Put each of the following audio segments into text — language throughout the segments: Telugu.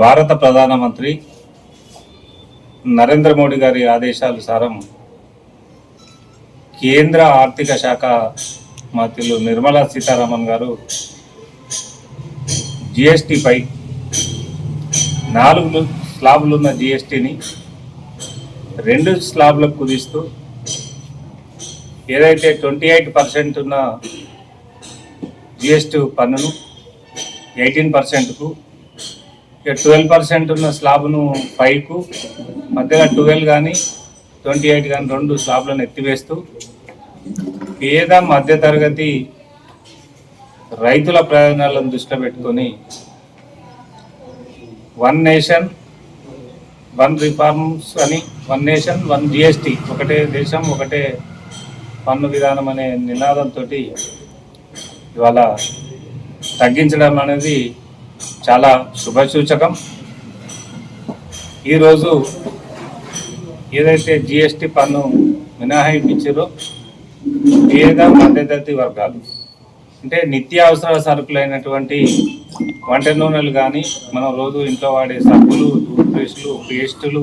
భారత ప్రధానమంత్రి నరేంద్ర మోడీ గారి ఆదేశానుసారం కేంద్ర ఆర్థిక శాఖ మంత్రులు నిర్మలా సీతారామన్ గారు జిఎస్టిపై నాలుగు స్లాబ్లున్న జిఎస్టిని రెండు స్లాబ్లకు కుదిస్తూ ఏదైతే ట్వంటీ ఎయిట్ పర్సెంట్ ఉన్న జిఎస్టి పన్నును ఎయిటీన్ పర్సెంట్కు ఇక ట్వెల్వ్ పర్సెంట్ ఉన్న స్లాబ్ను ఫైవ్కు మధ్యలో ట్వెల్వ్ కానీ ట్వంటీ ఎయిట్ కానీ రెండు స్లాబ్లను ఎత్తివేస్తూ పేద మధ్యతరగతి రైతుల ప్రయోజనాలను దృష్టిలో పెట్టుకొని వన్ నేషన్ వన్ రిఫార్మ్స్ అని వన్ నేషన్ వన్ జిఎస్టీ ఒకటే దేశం ఒకటే పన్ను విధానం అనే నినాదంతో ఇవాళ తగ్గించడం అనేది చాలా శుభసూచకం. ఈరోజు ఏదైతే జిఎస్టి పన్ను మినహాయించారో పేద మధ్యతరగతి వర్గాలు అంటే నిత్యావసర సరుకులైనటువంటి వంట నూనెలు కానీ మనం రోజు ఇంట్లో వాడే సబ్బులు టూత్పేస్టులు పేస్టులు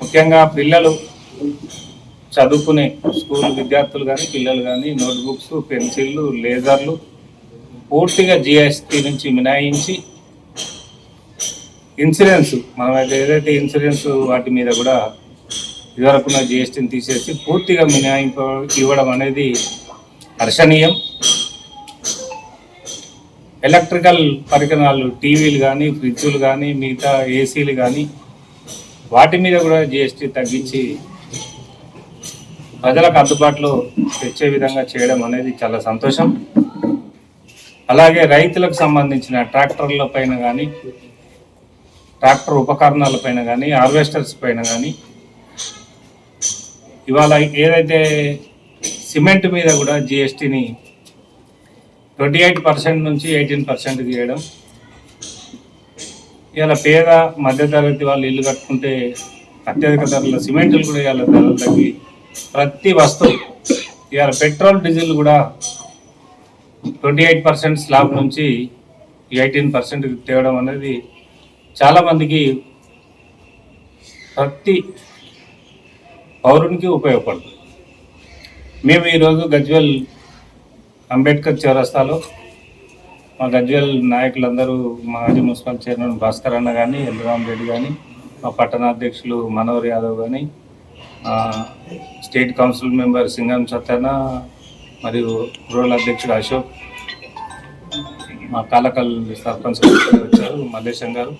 ముఖ్యంగా పిల్లలు చదువుకునే స్కూల్ విద్యార్థులు కానీ పిల్లలు కానీ నోట్బుక్స్ పెన్సిళ్ళు లేజర్లు పూర్తిగా జిఎస్టీ నుంచి మినహాయించి ఇన్సూరెన్స్ మనం అయితే ఏదైతే ఇన్సూరెన్స్ వాటి మీద కూడా ఇదివరకున్న జిఎస్టీని తీసేసి పూర్తిగా మినహాయింపు ఇవ్వడం అనేది హర్షణీయం. ఎలక్ట్రికల్ పరికరాలు టీవీలు కానీ ఫ్రిడ్జులు కానీ మిగతా ఏసీలు కానీ వాటి మీద కూడా జిఎస్టీ తగ్గించి ప్రజలకు అందుబాటులో తెచ్చే విధంగా చేయడం అనేది చాలా సంతోషం. అలాగే రైతులకు సంబంధించిన ట్రాక్టర్ల పైన కానీ ట్రాక్టర్ ఉపకరణాల పైన కానీ హార్వెస్టర్స్ పైన కానీ ఇవాళ ఏదైతే సిమెంట్ మీద కూడా జిఎస్టీని ట్వంటీ ఎయిట్ పర్సెంట్ నుంచి ఎయిటీన్ పర్సెంట్ చేయడం ఇవాళ పేద మధ్యతరగతి వాళ్ళు ఇల్లు కట్టుకుంటే అత్యధిక ధరల సిమెంట్లు కూడా ఇవాళ ధరలు తగ్గి ప్రతి వస్తువు ఇవాళ పెట్రోల్ డీజిల్ కూడా ట్వంటీ ఎయిట్ పర్సెంట్ స్లాబ్ నుంచి ఎయిటీన్ పర్సెంట్ తేవడం అనేది చాలామందికి ప్రతి పౌరునికి ఉపయోగపడుతుంది. మేము ఈరోజు గజ్వెల్ అంబేద్కర్ చౌరస్తాలో మా గజ్వెల్ నాయకులందరూ మాజీ మున్సిపల్ చైర్మన్ భాస్కర్ అన్న కానీ ఎల్లురామ్ రెడ్డి కానీ మా పట్టణాధ్యక్షులు మనోహర్ యాదవ్ కానీ state council member Singam Satyana మరియు రూరల్ అధ్యక్షుడు అశోక్ మా కాలకల్ సర్పంచ్ వచ్చారు మల్లేశం గారు.